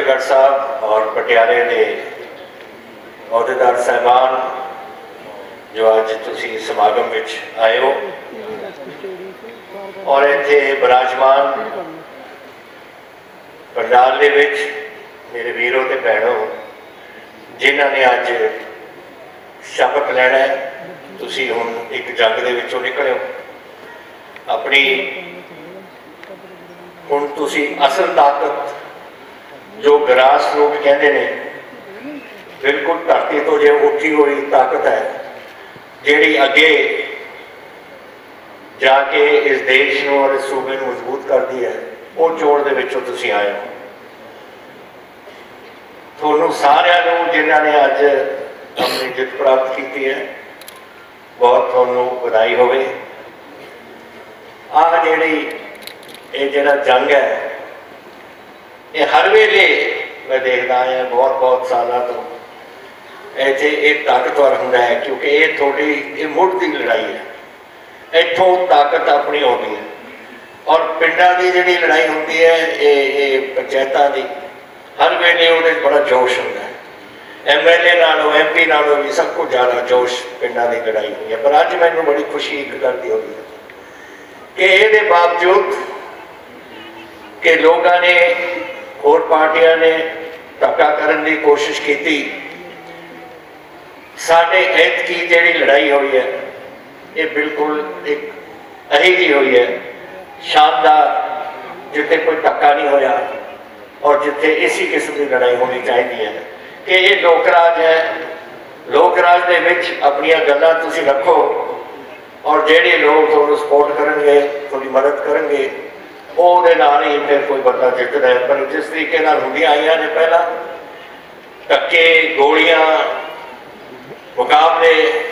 ਫਤਿਹਗੜ੍ਹ ਸਾਹਿਬ ਔਰ ਪਟਿਆਲੇ ਦੇ ਅਹੁਦੇਦਾਰ ਸਾਹਿਬਾਨ, ਜੋ ਅੱਜ ਤੁਸੀਂ ਸਮਾਗਮ ਵਿੱਚ ਆਏ ਹੋ। ਔਰ ਇੱਥੇ ਬਿਰਾਜਮਾਨ ਪੰਡਾਲ ਦੇ ਵਿੱਚ ਮੇਰੇ ਵੀਰੋ ਤੇ ਭੈਣੋ, ਜਿਨ੍ਹਾਂ ਨੇ ਅੱਜ ਸ਼ਬਦ ਲੈਣਾ ਤੁਸੀਂ ਹੁਣ ਇੱਕ ਜੰਗ ਦੇ ਵਿੱਚੋਂ ਨਿਕਲਿਓ ਆਪਣੀ ਹੁਣ ਤੁਸੀਂ ਅਸਲ ਤਾਕਤ ਜੋ ਗਰਾਸ ਲੋਕ ਕਹਿੰਦੇ ਨੇ, ਬਿਲਕੁਲ ਧਰਤੀ ਤੋਂ ਜੇ ਉੱਠੀ ਹੋਈ ਤਾਕਤ ਹੈ, ਜਿਹੜੀ ਅੱਗੇ ਜਾ ਕੇ ਇਸ ਦੇਸ਼ ਨੂੰ ਔਰ ਇਸ ਸੂਬੇ ਨੂੰ ਮਜ਼ਬੂਤ ਕਰਦੀ ਹੈ, ਉਹ ਚੋਣ ਦੇ ਵਿੱਚੋਂ ਤੁਸੀਂ ਆਏ ਹੋ। ਤੁਹਾਨੂੰ ਸਾਰਿਆਂ ਨੂੰ ਜਿਨ੍ਹਾਂ ਨੇ ਅੱਜ ਆਪਣੀ ਜਿੱਤ ਪ੍ਰਾਪਤ ਕੀਤੀ ਹੈ, ਬਹੁਤ ਤੁਹਾਨੂੰ ਵਧਾਈ ਹੋਵੇ। ਆਹ ਜਿਹੜੀ ਇਹ ਜਿਹੜਾ ਜੰਗ ਹੈ ਇਹ ਹਰ ਵੇਲੇ ਮੈਂ ਦੇਖਦਾ ਆਇਆ ਬਹੁਤ ਬਹੁਤ ਸਾਲਾਂ ਤੋਂ। ਇੱਥੇ ਇਹ ਤਾਕਤਵਰ ਹੁੰਦਾ ਹੈ, ਕਿਉਂਕਿ ਇਹ ਤੁਹਾਡੀ, ਇਹ ਮੁੱਢ ਦੀ ਲੜਾਈ ਹੈ। ਇੱਥੋਂ ਤਾਕਤ ਆਪਣੀ ਆਉਂਦੀ ਹੈ। ਔਰ ਪਿੰਡਾਂ ਦੀ ਜਿਹੜੀ ਲੜਾਈ ਹੁੰਦੀ ਹੈ, ਇਹ ਇਹ ਪੰਚਾਇਤਾਂ ਦੀ, ਹਰ ਵੇਲੇ ਉਹਦੇ ਬੜਾ ਜੋਸ਼ ਹੁੰਦਾ ਹੈ। ਐਮਐਲਏ ਨਾਲੋਂ ਐਮਪੀ ਨਾਲੋਂ ਵੀ ਸਭ ਤੋਂ ਜ਼ਿਆਦਾ ਜੋਸ਼ ਪਿੰਡਾਂ ਦੀ ਲੜਾਈ ਹੋਈ ਹੈ। ਪਰ ਅੱਜ ਮੈਨੂੰ ਬੜੀ ਖੁਸ਼ੀ ਇੱਕ ਗੱਲ ਦੀ ਹੋਈ ਹੈ ਕਿ ਇਹਦੇ ਬਾਵਜੂਦ ਕਿ ਲੋਕਾਂ ਨੇ ਹੋਰ ਪਾਰਟੀਆਂ ਨੇ ਧੱਕਾ ਕਰਨ ਦੀ ਕੋਸ਼ਿਸ਼ ਕੀਤੀ। ਸਾਡੇ ਐਤਕੀ ਜਿਹੜੀ ਲੜਾਈ ਹੋਈ ਹੈ, ਇਹ ਬਿਲਕੁਲ ਇੱਕ ਅਹੀ ਜੀ ਹੋਈ ਹੈ। ਸ਼ਾਨਦਾਰ ਜਿੱਥੇ ਕੋਈ ਧੱਕਾ ਨਹੀਂ ਹੋਇਆ ਔਰ ਜਿੱਥੇ ਇਸੇ ਕਿਸਮ ਦੀ ਲੜਾਈ ਹੋਣੀ ਚਾਹੀਦੀ ਹੈ ਕਿ ਇਹ ਲੋਕ ਰਾਜ ਹੈ। ਲੋਕ ਰਾਜ ਦੇ ਵਿੱਚ ਆਪਣੀਆਂ ਗੱਲਾਂ ਤੁਸੀਂ ਰੱਖੋ ਔਰ ਜਿਹੜੇ ਲੋਕ ਤੁਹਾਨੂੰ ਸਪੋਰਟ ਕਰਨਗੇ, ਤੁਹਾਡੀ ਮਦਦ ਕਰਨਗੇ ਉਹਦੇ ਨਾਲ ਹੀ ਫਿਰ ਕੋਈ ਬੰਦਾ ਜਿੱਤਦਾ ਹੈ ਪਰ ਜਿਸ ਤਰੀਕੇ ਨਾਲ ਹੁੰਦੀਆਂ ਆਈਆਂ ਨੇ ਪਹਿਲਾਂ, ਧੱਕੇ, ਗੋਲੀਆਂ, ਮੁਕਾਬਲੇ,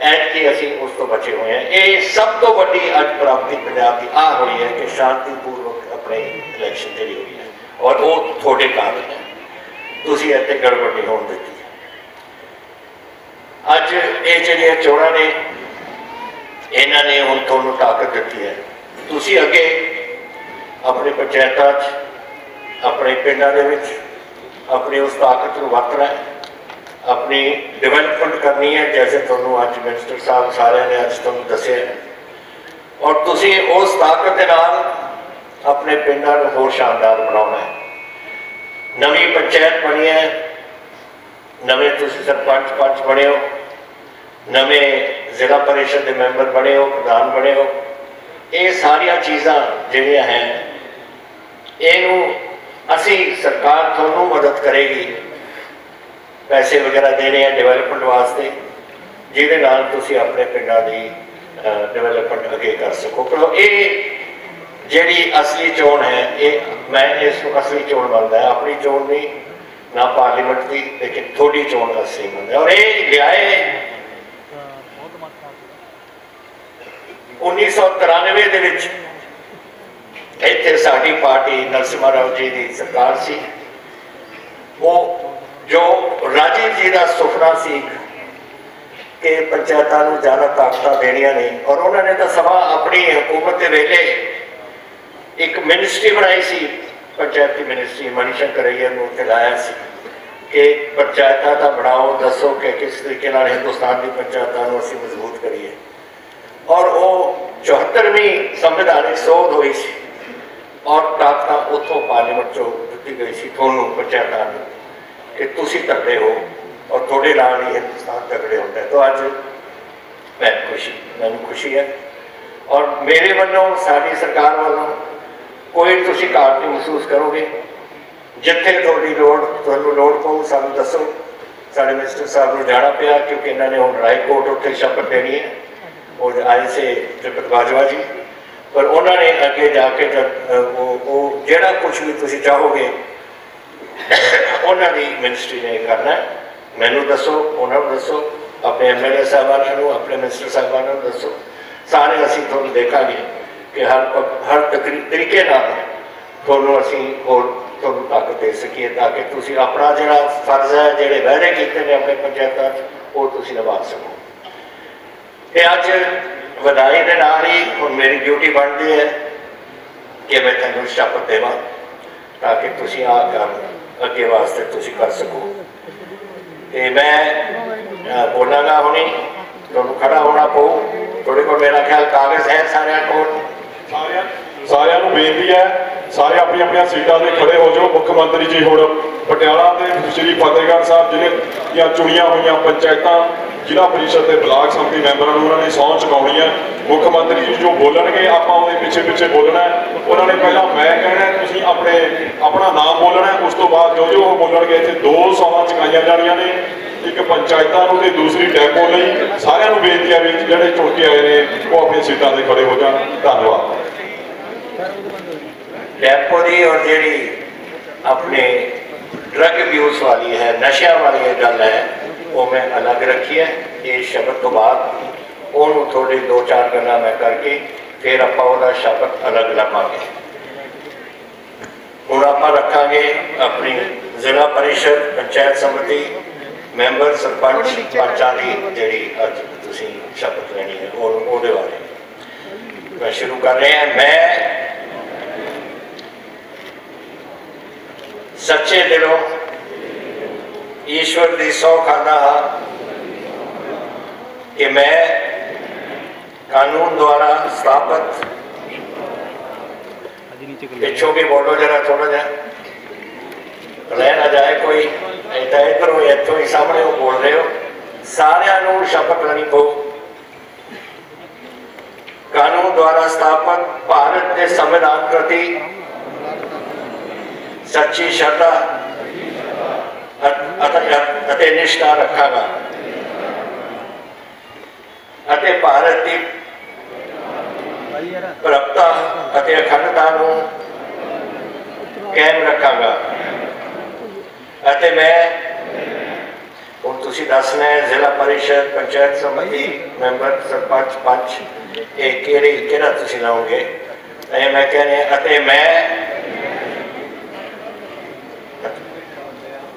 ਐਤਕੀ ਅਸੀਂ ਉਸ ਤੋਂ ਬਚੇ ਹੋਏ ਹਾਂ। ਇਹ ਸਭ ਤੋਂ ਵੱਡੀ ਅੱਜ ਪ੍ਰਾਪਤੀ ਪੰਜਾਬ ਦੀ ਆ ਹੋਈ ਹੈ ਕਿ ਸ਼ਾਂਤੀਪੂਰਵਕ ਆਪਣੇ ਇਲੈਕਸ਼ਨ ਜਿਹੜੀ ਹੋਈ ਹੈ। ਔਰ ਉਹ ਤੁਹਾਡੇ ਕਾਰਨ ਹੈ। ਤੁਸੀਂ ਇੱਥੇ ਗੜਬੜ ਨਹੀਂ ਹੋਣ ਦਿੱਤੀ ਅੱਜ ਇਹ ਜਿਹੜੀਆਂ ਚੋਣਾਂ ਨੇ, ਇਹਨਾਂ ਨੇ ਹੁਣ ਤੁਹਾਨੂੰ ਤਾਕਤ ਦਿੱਤੀ ਹੈ। ਤੁਸੀਂ ਅੱਗੇ ਆਪਣੇ ਪੰਚਾਇਤਾਂ 'ਚ ਆਪਣੇ ਪਿੰਡਾਂ ਦੇ ਵਿੱਚ, ਆਪਣੀ ਉਸ ਤਾਕਤ ਨੂੰ ਵਰਤਣਾ ਆਪਣੀ ਡਿਵੈਲਪਮੈਂਟ ਕਰਨੀ ਹੈ, ਜੈਸੇ ਤੁਹਾਨੂੰ ਅੱਜ ਮਿਨਿਸਟਰ ਸਾਹਿਬ ਸਾਰਿਆਂ ਨੇ ਅੱਜ ਤੁਹਾਨੂੰ ਦੱਸਿਆ ਔਰ ਤੁਸੀਂ ਉਸ ਤਾਕਤ ਦੇ ਨਾਲ ਆਪਣੇ ਪਿੰਡਾਂ ਨੂੰ ਹੋਰ ਸ਼ਾਨਦਾਰ ਬਣਾਉਣਾ ਹੈ। ਨਵੀਂ ਪੰਚਾਇਤ ਬਣੀ ਹੈ, ਨਵੇਂ ਤੁਸੀਂ ਸਰਪੰਚ ਪੰਚ ਬਣੇ ਹੋ, ਨਵੇਂ ਜ਼ਿਲ੍ਹਾ ਪਰਿਸ਼ਦ ਦੇ ਮੈਂਬਰ ਬਣੇ ਹੋ, ਪ੍ਰਧਾਨ ਬਣੇ ਹੋ, ਇਹ ਸਾਰੀਆਂ ਚੀਜ਼ਾਂ ਜਿਹੜੀਆਂ ਹੈ ਇਹਨੂੰ ਅਸੀਂ ਸਰਕਾਰ ਤੁਹਾਨੂੰ ਮਦਦ ਕਰੇਗੀ। ਪੈਸੇ ਵਗੈਰਾ ਦੇਣੇ ਆ ਡਿਵੈਲਪਮੈਂਟ ਵਾਸਤੇ ਜਿਹਦੇ ਨਾਲ ਤੁਸੀਂ ਆਪਣੇ ਪਿੰਡਾਂ ਦੀ ਡਿਵੈਲਪਮੈਂਟ ਅੱਗੇ ਕਰ ਸਕੋ। ਕਿਉਂਕਿ ਇਹ ਜਿਹੜੀ ਅਸਲੀ ਚੋਣ ਹੈ ਇਹ ਮੈਂ ਇਸ ਨੂੰ ਅਸਲੀ ਚੋਣ ਮੰਨਦਾ ਆਪਣੀ ਚੋਣ ਨਹੀਂ ਨਾ ਪਾਰਲੀਮੈਂਟ ਦੀ ਲੇਕਿਨ ਥੋੜੀ ਚੋਣ ਅਸਲੀ ਮੰਨਦਾ ਔਰ ਇਹ ਲਿਆਏ 1993 ਦੇ ਵਿੱਚ ਇੱਥੇ ਸਾਡੀ ਪਾਰਟੀ ਨਰਸਿਮਾ ਰਾਓ ਜੀ ਦੀ ਸਰਕਾਰ ਸੀ। ਉਹ ਜੋ ਰਾਜੀਵ ਜੀ ਦਾ ਸੁਪਨਾ ਸੀ ਕਿ ਪੰਚਾਇਤਾਂ ਨੂੰ ਜ਼ਿਆਦਾ ਤਾਕਤਾਂ ਦੇਣੀਆਂ ਨੇ ਔਰ ਉਹਨਾਂ ਨੇ ਤਾਂ ਸਭਾ ਆਪਣੀ ਹਕੂਮਤ ਦੇ ਵੇਲੇ ਇੱਕ ਮਿਨਿਸਟਰੀ ਬਣਾਈ ਸੀ। ਪੰਚਾਇਤੀ ਮਿਨਿਸਟਰੀ ਮਨੀ ਸ਼ੰਕਰ ਨੂੰ ਉੱਥੇ ਲਾਇਆ ਸੀ ਕਿ ਪੰਚਾਇਤਾਂ ਦਾ ਬਣਾਓ, ਦੱਸੋ ਕਿ ਕਿਸ ਤਰੀਕੇ ਨਾਲ ਹਿੰਦੁਸਤਾਨ ਦੀ ਪੰਚਾਇਤਾਂ ਨੂੰ ਅਸੀਂ ਮਜ਼ਬੂਤ ਕਰੀਏ। ਔਰ ਉਹ 74ਵੀਂ ਸੰਵਿਧਾਨਿਕ ਸੋਧ ਹੋਈ ਸੀ। ਔਰ ਤਾਕਤਾਂ ਉੱਥੋਂ ਪਾਰਲੀਮੈਂਟ ਚੋਂ ਦਿੱਤੀ ਗਈ ਸੀ, ਤੁਹਾਨੂੰ ਪੰਚਾਇਤਾਂ ਨੂੰ ਕਿ ਤੁਸੀਂ ਤਕੜੇ ਹੋ ਔਰ ਤੁਹਾਡੇ ਨਾਲ ਹੀ ਹਿੰਦੁਸਤਾਨ ਤਕੜੇ ਹੁੰਦਾ ਤਾਂ ਅੱਜ ਮੈਂ ਖੁਸ਼ੀ, ਮੈਨੂੰ ਖੁਸ਼ੀ ਹੈ। ਔਰ ਮੇਰੇ ਵੱਲੋਂ, ਸਾਡੀ ਸਰਕਾਰ ਵੱਲੋਂ ਕੋਈ ਤੁਸੀਂ ਘਾਟ ਨਹੀਂ ਮਹਿਸੂਸ ਕਰੋਗੇ? ਜਿੱਥੇ ਤੁਹਾਡੀ ਲੋੜ, ਤੁਹਾਨੂੰ ਲੋੜ ਪਊ, ਸਾਨੂੰ ਦੱਸੋ। ਸਾਡੇ ਮਿਨਿਸਟਰ ਸਾਹਿਬ ਨੂੰ ਜਾਣਾ ਪਿਆ, ਕਿਉਂਕਿ ਇਹਨਾਂ ਨੇ ਹੁਣ ਰਾਏ ਕੋਰਟ ਉੱਥੇ ਸ਼ਪਥ ਦੇਣੀ ਹੈ। ਉਹ ਆਏ ਸੇ ਤ੍ਰਿਪਤ ਬਾਜਵਾ ਜੀ। ਪਰ ਉਹਨਾਂ ਨੇ ਅੱਗੇ ਜਾ ਕੇ ਜਦ ਉਹ ਜਿਹੜਾ ਕੁਝ ਵੀ ਤੁਸੀਂ ਚਾਹੋਗੇ, ਉਹਨਾਂ ਦੀ ਮਿਨਿਸਟਰੀ ਨੇ ਕਰਨਾ ਮੈਨੂੰ ਦੱਸੋ, ਉਹਨਾਂ ਨੂੰ ਦੱਸੋ, ਆਪਣੇ ਐਮਐਲਏ ਸਾਹਿਬਾਨਾਂ ਨੂੰ, ਆਪਣੇ ਮਿਨਿਸਟਰ ਸਾਹਿਬਾਨਾਂ ਨੂੰ ਦੱਸੋ। ਸਾਰੇ ਅਸੀਂ ਤੁਹਾਨੂੰ ਦੇਖਾਂਗੇ ਕਿ ਹਰ ਹਰ ਤਕਰੀ- ਤਰੀਕੇ ਨਾਲ ਤੁਹਾਨੂੰ ਅਸੀਂ ਹੋਰ ਤੁਹਾਨੂੰ ਤਾਕਤ ਦੇ ਸਕੀਏ ਤਾਂ ਕਿ ਤੁਸੀਂ ਆਪਣਾ ਜਿਹੜਾ ਫਰਜ਼ ਹੈ, ਜਿਹੜੇ ਵਾਅਦੇ ਕੀਤੇ ਨੇ ਆਪਣੇ ਪੰਚਾਇਤਾਂ 'ਚ, ਉਹ ਤੁਸੀਂ ਨਿਭਾ ਸਕੋ। ਤੇ ਅੱਜ ਵਧਾਈ ਦੇ ਨਾਲ ਹੀ ਹੁਣ ਮੇਰੀ ਡਿਊਟੀ ਬਣਦੀ ਹੈ ਕਿ ਮੈਂ ਤੁਹਾਨੂੰ ਸ਼ਪਥ ਦੇਵਾਂ ਤਾਂ ਕਿ ਤੁਸੀਂ ਆਹ ਕੰਮ ਅੱਗੇ ਵਾਸਤੇ ਤੁਸੀਂ ਕਰ ਸਕੋ। ਤੇ ਮੈਂ ਬੋਲਾਂਗਾ ਹੁਣੀ, ਤੁਹਾਨੂੰ ਖੜਾ ਹੋਣਾ ਪਊ। ਤੁਹਾਡੇ ਕੋਲ ਮੇਰਾ ਖਿਆਲ ਕਾਗਜ਼ ਹੈ ਸਾਰਿਆਂ ਕੋਲ। ਸਾਰਿਆਂ ਸਾਰਿਆਂ ਨੂੰ ਬੇਨਤੀ ਹੈ, ਸਾਰੇ ਆਪਣੀ ਆਪਣੀਆਂ ਸੀਟਾਂ ਤੇ ਖੜੇ ਹੋ ਜਾਓ। ਮੁੱਖ ਮੰਤਰੀ ਜੀ ਹੁਣ ਪਟਿਆਲਾ ਤੇ ਸ੍ਰੀ ਫਤਿਹਗੜ੍ਹ ਸਾਹਿਬ ਜ਼ਿਲ੍ਹੇ ਦੀਆਂ ਚੁਣੀਆਂ ਹੋਈਆਂ ਪੰਚਾਇਤਾਂ ਜ਼ਿਲ੍ਹਾ ਪਰਿਸ਼ਦ ਦੇ ਬਲਾਕ ਸੰਮਤੀ ਮੈਂਬਰਾਂ ਨੂੰ ਉਹਨਾਂ ਨੇ ਸਹੁੰ ਚੁਕਾਉਣੀ ਹੈ। ਮੁੱਖ ਮੰਤਰੀ ਜੀ ਜੋ ਬੋਲਣਗੇ, ਆਪਾਂ ਉਹਦੇ ਪਿੱਛੇ ਪਿੱਛੇ ਬੋਲਣਾ ਉਹਨਾਂ ਨੇ ਪਹਿਲਾਂ ਮੈਂ ਕਹਿਣਾ ਤੁਸੀਂ ਆਪਣੇ, ਆਪਣਾ ਨਾਮ ਬੋਲਣਾ ਉਸ ਤੋਂ ਬਾਅਦ ਜੋ ਜੋ ਉਹ ਬੋਲਣਗੇ, ਇੱਥੇ ਦੋ ਸਹੁੰਆਂ ਚੁਕਾਈਆਂ ਜਾਣੀਆਂ ਨੇ। ਇੱਕ ਪੰਚਾਇਤਾਂ ਨੂੰ ਤੇ ਦੂਸਰੀ ਡੈਪੋ ਲਈ। ਸਾਰਿਆਂ ਨੂੰ ਬੇਨਤੀ ਹੈ ਵੀ ਜਿਹੜੇ ਚੁਣ ਕੇ ਆਏ ਨੇ, ਉਹ ਆਪਣੀਆਂ ਸੀਟਾਂ ਤੇ ਖੜੇ ਹੋ ਜਾਣ। ਧੰਨਵਾਦ। ਡੈਪੋ ਦੀ ਔਰ ਜਿਹੜੀ ਆਪਣੇ ਡਰਗ ਅਬਿਊਜ਼ ਵਾਲੀ ਹੈ, ਨਸ਼ਿਆਂ ਵਾਲੀ ਇਹ ਗੱਲ ਹੈ। ਉਹ ਮੈਂ ਅਲੱਗ ਰੱਖੀ ਹੈ। ਇਹ ਸ਼ਬਦ ਤੋਂ ਬਾਅਦ ਉਹਨੂੰ ਥੋੜੀ ਦੋ ਚਾਰ ਗੱਲਾਂ ਮੈਂ ਕਰਕੇ ਫਿਰ ਆਪਾਂ ਉਹਦਾ ਸ਼ਬਦ ਅਲੱਗ ਲਾਵਾਂਗੇ। ਹੁਣ ਆਪਾਂ ਰੱਖਾਂਗੇ ਆਪਣੀ ਜ਼ਿਲ੍ਹਾ ਪਰਿਸ਼ਦ ਪੰਚਾਇਤ ਸਮਿਤੀ ਮੈਂਬਰ ਸਰਪੰਚ ਪੰਚਾਂ ਦੀ ਜਿਹੜੀ ਅੱਜ ਤੁਸੀਂ ਸ਼ਪਥ ਲੈਣੀ ਹੈ ਉਹ ਉਹਦੇ ਬਾਰੇ। ਮੈਂ ਸ਼ੁਰੂ ਕਰ ਰਿਹਾ ਮੈਂ ਸੱਚੇ ਦਿਲੋਂ ਈਸ਼ਵਰ ਦੀ ਸੌ ਖਾਂਦਾ ਹਾਂ ਕਿ ਮੈਂ ਕਾਨੂੰਨ ਦੁਆਰਾ ਸਥਾਪਿਤ ਪਿੱਛੋਂ ਵੀ ਬੋਲੋ ਜਰਾ ਥੋੜਾ ਜਿਹਾ। ਲੈ ਨਾ ਜਾਏ ਕੋਈ ਇੱਦਾਂ ਇੱਧਰੋਂ ਇੱਥੋਂ ਹੀ ਸਾਹਮਣੇ ਉਹ ਬੋਲ ਰਹੇ ਹੋ। ਸਾਰਿਆਂ ਨੂੰ ਸ਼ਪਥ ਲੈਣੀ ਪਊ। ਕਾਨੂੰਨ ਦੁਆਰਾ ਸਥਾਪਿਤ ਭਾਰਤ ਦੇ ਸੰਵਿਧਾਨ ਪ੍ਰਤੀ ਸੱਚੀ ਸ਼ਰਧਾ ਅ- ਅਤੇ- ਅਤੇ ਨਿਸ਼ਠਾ ਰੱਖਾਂਗਾ ਅਤੇ ਭਾਰਤ ਦੀ ਪ੍ਰਭਤਾ ਅਤੇ ਅਖੰਡਤਾ ਨੂੰ ਕਾਇਮ ਰੱਖਾਂਗਾ ਅਤੇ ਮੈਂ ਹੁਣ ਤੁਸੀਂ ਦੱਸਣਾ ਹੈ ਜ਼ਿਲ੍ਹਾ ਪਰਿਸ਼ਦ ਪੰਚਾਇਤ ਸਮਿਤੀ ਮੈਂਬਰ ਸਰਪੰਚ ਪੰਚ ਇਹ ਕਿਹੜੇ ਕਿਹੜਾ ਤੁਸੀਂ ਲਾਓਗੇ ਇਹ ਮੈਂ ਕਹਿੰਦੇ ਅਤੇ ਮੈਂ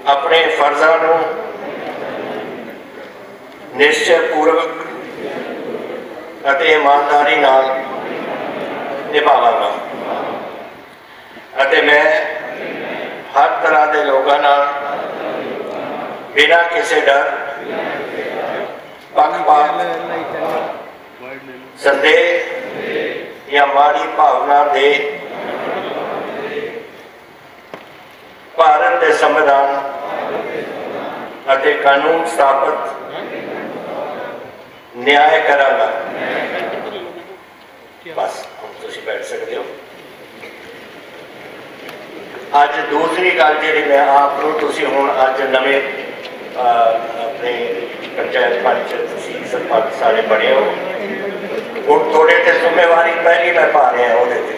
ਆਪਣੇ ਫਰਜ਼ਾਂ ਨੂੰ ਨਿਸ਼ਚੈ ਪੂਰਵਕ ਅਤੇ ਇਮਾਨਦਾਰੀ ਨਾਲ ਨਿਭਾਵਾਂਗਾ। ਅਤੇ ਮੈਂ ਹਰ ਤਰ੍ਹਾਂ ਦੇ ਲੋਕਾਂ ਨਾਲ ਬਿਨਾਂ ਕਿਸੇ ਡਰ ਪੱਖਪਾਤ ਸੰਦੇਹ ਜਾਂ ਮਾੜੀ ਭਾਵਨਾ ਦੇ ਭਾਰਤ ਦੇ ਸੰਵਿਧਾਨ ਅਤੇ ਕਾਨੂੰਨ ਸਥਾਪਿਤ ਨਿਆਂ ਕਰਾਂਗਾ। ਬਸ ਤੁਸੀਂ ਬੈਠ ਸਕਦੇ ਹੋ। ਅੱਜ ਦੂਸਰੀ ਗੱਲ ਜਿਹੜੀ ਮੈਂ ਆਪ ਨੂੰ, ਤੁਸੀਂ ਹੁਣ ਅੱਜ ਨਵੇਂ ਆਪਣੇ ਪੰਚਾਇਤ ਪੰਚ ਤੁਸੀਂ ਸਰਪੰਚ ਸਾਰੇ ਬਣੇ ਹੋ। ਹੁਣ ਤੁਹਾਡੇ ਤੇ ਜ਼ਿੰਮੇਵਾਰੀ ਪਹਿਲੀ ਮੈਂ ਪਾ ਰਿਹਾ ਉਹਦੇ ਤੇ।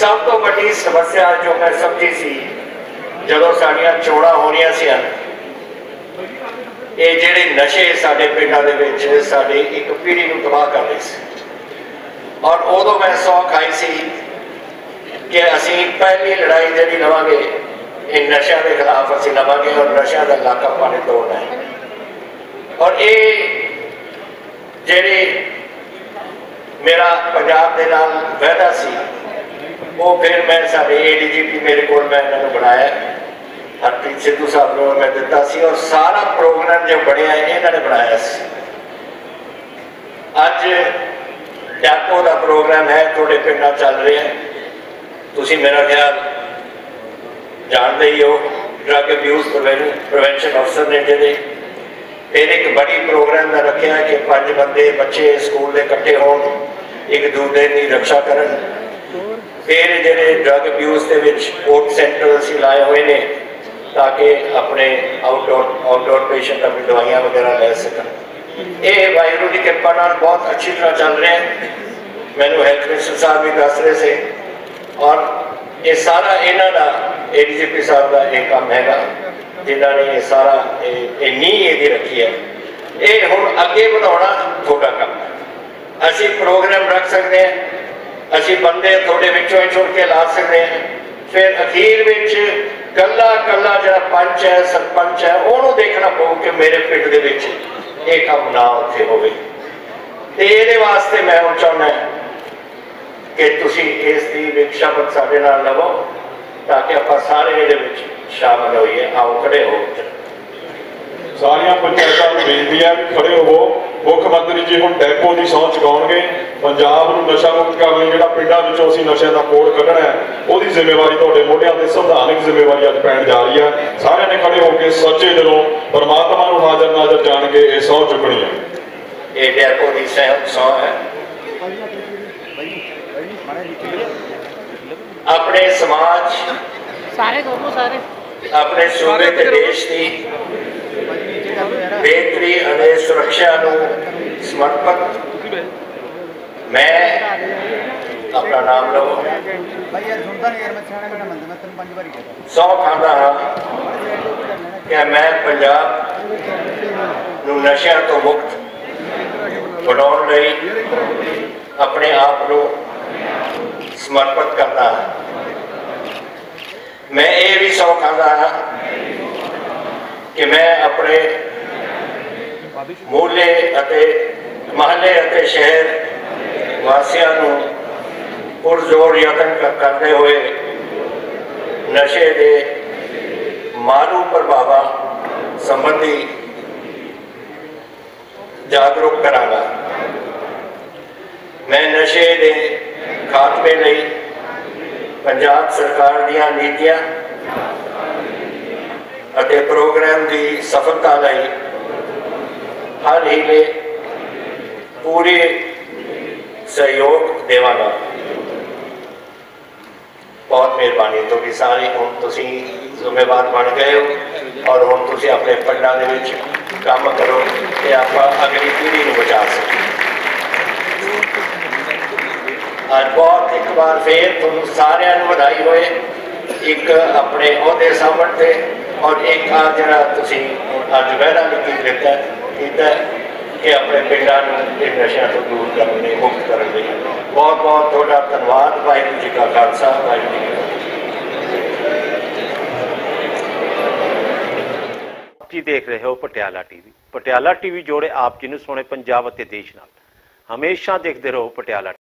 ਸਭ ਤੋਂ ਵੱਡੀ ਸਮੱਸਿਆ ਜੋ ਮੈਂ ਸਮਝੀ ਸੀ, ਜਦੋਂ ਸਾਡੀਆਂ ਚੋਣਾਂ ਹੋਣੀਆਂ ਸੀ ਇਹ ਜਿਹੜੇ ਨਸ਼ੇ ਸਾਡੇ ਪਿੰਡਾਂ ਦੇ ਵਿੱਚ ਸਾਡੀ ਇੱਕ ਪੀੜ੍ਹੀ ਨੂੰ ਤਬਾਹ ਕਰ ਰਹੇ ਸੀ। ਔਰ ਉਦੋਂ ਮੈਂ ਸੌ ਖਾਈ ਸੀ ਕਿ ਅਸੀਂ ਪਹਿਲੀ ਲੜਾਈ ਜਿਹੜੀ ਲਵਾਂਗੇ, ਇਹ ਨਸ਼ਿਆਂ ਦੇ ਖਿਲਾਫ ਅਸੀਂ ਲਵਾਂਗੇ ਔਰ ਨਸ਼ਿਆਂ ਦਾ ਇਲਾਕਾ ਪਾਣੇ ਤੋੜਨਾ ਹੈ। ਔਰ ਇਹ ਜਿਹੜੀ ਮੇਰਾ ਪੰਜਾਬ ਦੇ ਨਾਲ ਵਾਅਦਾ ਸੀ ਉਹ ਫਿਰ ਮੈਂ ਸਾਡੇ ਏਡੀਜੀਪੀ ਮੇਰੇ ਕੋਲ ਮੈਂ ਇਹਨਾਂ ਨੂੰ ਬਣਾਇਆ। ਹਰਪ੍ਰੀਤ ਸਿੱਧੂ ਸਾਹਿਬ ਨੂੰ ਮੈਂ ਦਿੱਤਾ ਸੀ ਔਰ ਸਾਰਾ ਪ੍ਰੋਗਰਾਮ ਜੋ ਬਣਿਆ ਇਹਨਾਂ ਨੇ ਬਣਾਇਆ ਸੀ। ਅੱਜ ਡੈਪੋ ਦਾ ਪ੍ਰੋਗਰਾਮ ਹੈ, ਤੁਹਾਡੇ ਪਿੰਡਾਂ ਚੱਲ ਰਿਹਾ। ਤੁਸੀਂ ਮੇਰਾ ਖਿਆਲ ਜਾਣਦੇ ਹੀ ਹੋ ਡਰਗ ਅਬਿਊਜ਼ ਪ੍ਰੀਵੈਂਸ਼ਨ ਅਫਸਰ ਨੇ ਜਿਹੜੇ ਫਿਰ ਇੱਕ ਬੜੀ ਪ੍ਰੋਗਰਾਮ ਦਾ ਰੱਖਿਆ ਕਿ ਪੰਜ ਬੰਦੇ ਬੱਚੇ ਸਕੂਲ ਦੇ ਇਕੱਠੇ ਹੋਣ, ਇੱਕ ਦੂਜੇ ਦੀ ਰੱਖਿਆ ਕਰਨ। ਫਿਰ ਜਿਹੜੇ ਡਰਗ ਅਬਿਊਜ਼ ਦੇ ਵਿੱਚ ਕੋਰਟ ਸੈਂਟਰ ਅਸੀਂ ਲਾਏ ਹੋਏ ਨੇ, ਤਾਂ ਕਿ ਆਪਣੇ ਆਊਟਡੋਰ ਆਊਟਡੋਰ ਪੇਸ਼ੈਂਟ ਆਪਣੀ ਦਵਾਈਆਂ ਵਗੈਰਾ ਲੈ ਸਕਣ। ਇਹ ਵਾਇਰੂ ਦੀ ਕਿਰਪਾ ਨਾਲ ਬਹੁਤ ਅੱਛੀ ਤਰ੍ਹਾਂ ਚੱਲ ਰਿਹਾ ਹੈ। ਮੈਨੂੰ ਹੈਲਥ ਮਿਨਿਸਟਰ ਸਾਹਿਬ ਵੀ ਦੱਸ ਰਹੇ ਸੀ। ਔਰ ਇਹ ਸਾਰਾ ਇਹਨਾਂ ਦਾ ਏਡੀਜੀਪੀ ਸਾਹਿਬ ਦਾ ਇਹ ਕੰਮ ਹੈਗਾ, ਜਿਨ੍ਹਾਂ ਨੇ ਇਹ ਸਾਰਾ ਇਹ ਇਹ ਨੀਂਹ ਇਹਦੀ ਰੱਖੀ ਹੈ। ਇਹ ਹੁਣ ਅੱਗੇ ਵਧਾਉਣਾ ਤੁਹਾਡਾ ਕੰਮ ਹੈ। ਅਸੀਂ ਪ੍ਰੋਗਰਾਮ ਰੱਖ ਸਕਦੇ ਹਾਂ। ਅਸੀਂ ਬੰਦੇ ਤੁਹਾਡੇ ਵਿੱਚੋਂ ਹੀ ਚੁਣ ਕੇ ਲਾ ਸਕਦੇ ਹਾਂ। ਫਿਰ ਅਖੀਰ ਵਿੱਚ ਕੱਲਾ ਕੱਲਾ ਜਿਹੜਾ ਪੰਚ ਹੈ, ਸਰਪੰਚ ਹੈ, ਉਹਨੂੰ ਦੇਖਣਾ ਪਊ ਕਿ ਮੇਰੇ ਪਿੰਡ ਦੇ ਵਿੱਚ ਇਹ ਕੰਮ ਨਾ ਉੱਥੇ ਹੋਵੇ। ਤੇ ਇਹਦੇ ਵਾਸਤੇ ਮੈਂ ਹੁਣ ਚਾਹੁੰਦਾ ਕਿ ਤੁਸੀਂ ਇਸ ਦੀ ਵਿਕਸ਼ਾਪਤ ਸਾਡੇ ਨਾਲ ਲਵੋ, ਤਾਂ ਕਿ ਆਪਾਂ ਸਾਰੇ ਇਹਦੇ ਵਿੱਚ ਸ਼ਾਮਲ ਹੋਈਏ। ਆਓ, ਖੜੇ ਹੋ। ਸਾਰੀਆਂ ਪੰਚਾਇਤਾਂ ਨੂੰ ਬੇਨਤੀ ਹੈ ਖੜੇ ਹੋਵੋ। ਮੁੱਖ ਮੰਤਰੀ ਜੀ ਹੁਣ ਡੈਪੋ ਦੀ ਸਹੁੰ ਚੁਕਾਉਣਗੇ। ਪੰਜਾਬ ਨੂੰ ਨਸ਼ਾ ਮੁਕਤ ਕਰਨ ਲਈ ਜਿਹੜਾ ਪਿੰਡਾਂ ਵਿੱਚੋਂ ਅਸੀਂ ਨਸ਼ਿਆਂ ਦਾ ਕੋਡ ਕੱਢਣਾ ਹੈ ਉਹਦੀ ਜ਼ਿੰਮੇਵਾਰੀ ਤੁਹਾਡੇ ਮੋਢਿਆਂ ਤੇ ਸੰਵਿਧਾਨਕ ਜ਼ਿੰਮੇਵਾਰੀ ਅੱਜ ਪੈਣ ਜਾ ਰਹੀ ਹੈ। ਸਾਰਿਆਂ ਨੇ ਖੜੇ ਹੋ ਕੇ ਸੱਚੇ ਦਿਲੋਂ ਪਰਮਾਤਮਾ ਨੂੰ ਹਾਜ਼ਰ ਨਾਜ਼ਰ ਜਾਣ ਕੇ ਇਹ ਸਹੁੰ ਚੁੱਕਣੀ ਹੈ। ਇਹ ਡੈਪੋ ਦੀ ਸਹਿ ਸੌ ਹੈ। ਆਪਣੇ ਸਮਾਜ ਸਾਰੇ ਦੋਨੋਂ ਸਾਰੇ। ਆਪਣੇ ਸੂਬੇ ਤੇ ਦੇਸ਼ ਦੀ ਬਿਹਤਰੀ ਅਤੇ ਸੁਰੱਖਿਆ ਨੂੰ ਸਮਰਪਿਤ ਮੈਂ ਆਪਣਾ ਨਾਮ ਲਵੋ। ਭਾਈ ਯਾਰ ਸੁਣਦਾ ਨਹੀਂ ਯਾਰ ਮੈਂ ਸਿਆਣਾ ਬਣਾ ਮੰਨਦਾ ਮੈਂ ਤੈਨੂੰ ਪੰਜ ਵਾਰੀ ਕਹਿਤਾ। ਸੌ ਖਾਂਦਾ ਹਾਂ। ਕਿ ਮੈਂ ਪੰਜਾਬ ਨੂੰ ਨਸ਼ਿਆਂ ਤੋਂ ਮੁਕਤ ਬਣਾਉਣ ਲਈ ਆਪਣੇ ਆਪ ਨੂੰ ਸਮਰਪਿਤ ਕਰਦਾ ਹਾਂ। ਮੈਂ ਇਹ ਵੀ ਸੌ ਖਾਂਦਾ ਹਾਂ ਕਿ ਮੈਂ ਆਪਣੇ ਮੂਲੇ ਅਤੇ ਮਹੱਲੇ ਅਤੇ ਸ਼ਹਿਰ ਵਾਸੀਆਂ ਨੂੰ ਪੁਰਜ਼ੋਰ ਯਤਨ ਕਰਦੇ ਹੋਏ ਨਸ਼ੇ ਦੇ ਮਾਰੂ ਪ੍ਰਭਾਵਾਂ ਸੰਬੰਧੀ ਜਾਗਰੂਕ ਕਰਾਂਗਾ। ਮੈਂ ਨਸ਼ੇ ਦੇ ਖਾਤਮੇ ਲਈ ਪੰਜਾਬ ਸਰਕਾਰ ਦੀਆਂ ਨੀਤੀਆਂ ਅਤੇ ਪ੍ਰੋਗਰਾਮ ਦੀ ਸਫਲਤਾ ਲਈ ਹਰ ਹੀਲੇ ਪੂਰੇ ਸਹਿਯੋਗ ਦੇਵਾਂਗਾ ਬਹੁਤ ਮਿਹਰਬਾਨੀ ਤੁਹਾਡੀ ਸਾਰੀ ਹੁਣ ਤੁਸੀਂ ਜ਼ਿੰਮੇਵਾਰ ਬਣ ਗਏ ਹੋ ਔਰ ਹੁਣ ਤੁਸੀਂ ਆਪਣੇ ਪਿੰਡਾਂ ਦੇ ਵਿੱਚ ਕੰਮ ਕਰੋ ਤੇ ਆਪਾਂ ਅਗਲੀ ਪੀੜ੍ਹੀ ਨੂੰ ਬਚਾ ਸਕੀਏ ਅੱਜ ਬਹੁਤ ਇੱਕ ਵਾਰ ਫੇਰ ਤੁਹਾਨੂੰ ਸਾਰਿਆਂ ਨੂੰ ਵਧਾਈ ਹੋਏ ਇੱਕ ਆਪਣੇ ਅਹੁਦੇ ਸਾਂਭਣ ਤੇ ਔਰ ਇੱਕ ਆ ਜਿਹੜਾ ਤੁਸੀਂ ਅੱਜ ਵਹਿਰਾ ਲਿਖੀ ਦਿੱਤਾ ਕੀਤਾ ਕਿ ਆਪਣੇ ਪਿੰਡਾਂ ਨੂੰ ਇਹ ਨਸ਼ਿਆਂ ਤੋਂ ਦੂਰ ਕਰਨ ਲਈ, ਮੁਕਤ ਕਰਨ ਲਈ। ਬਹੁਤ ਬਹੁਤ ਤੁਹਾਡਾ ਧੰਨਵਾਦ, ਵਾਹਿਗੁਰੂ ਜੀ ਕਾ ਖਾਲਸਾ, ਵਾਹਿਗੁਰੂ ਜੀ ਕੀ ਫਤਿਹ। ਦੇਖ ਰਹੇ ਹੋ ਪਟਿਆਲਾ ਟੀਵੀ। ਪਟਿਆਲਾ ਟੀਵੀ ਜੋੜੇ ਆਪ ਜੀ ਨੂੰ ਸੋਹਣੇ ਪੰਜਾਬ ਅਤੇ ਦੇਸ਼ ਨਾਲ। ਹਮੇਸ਼ਾ ਦੇਖਦੇ ਰਹੋ ਪਟਿਆਲਾ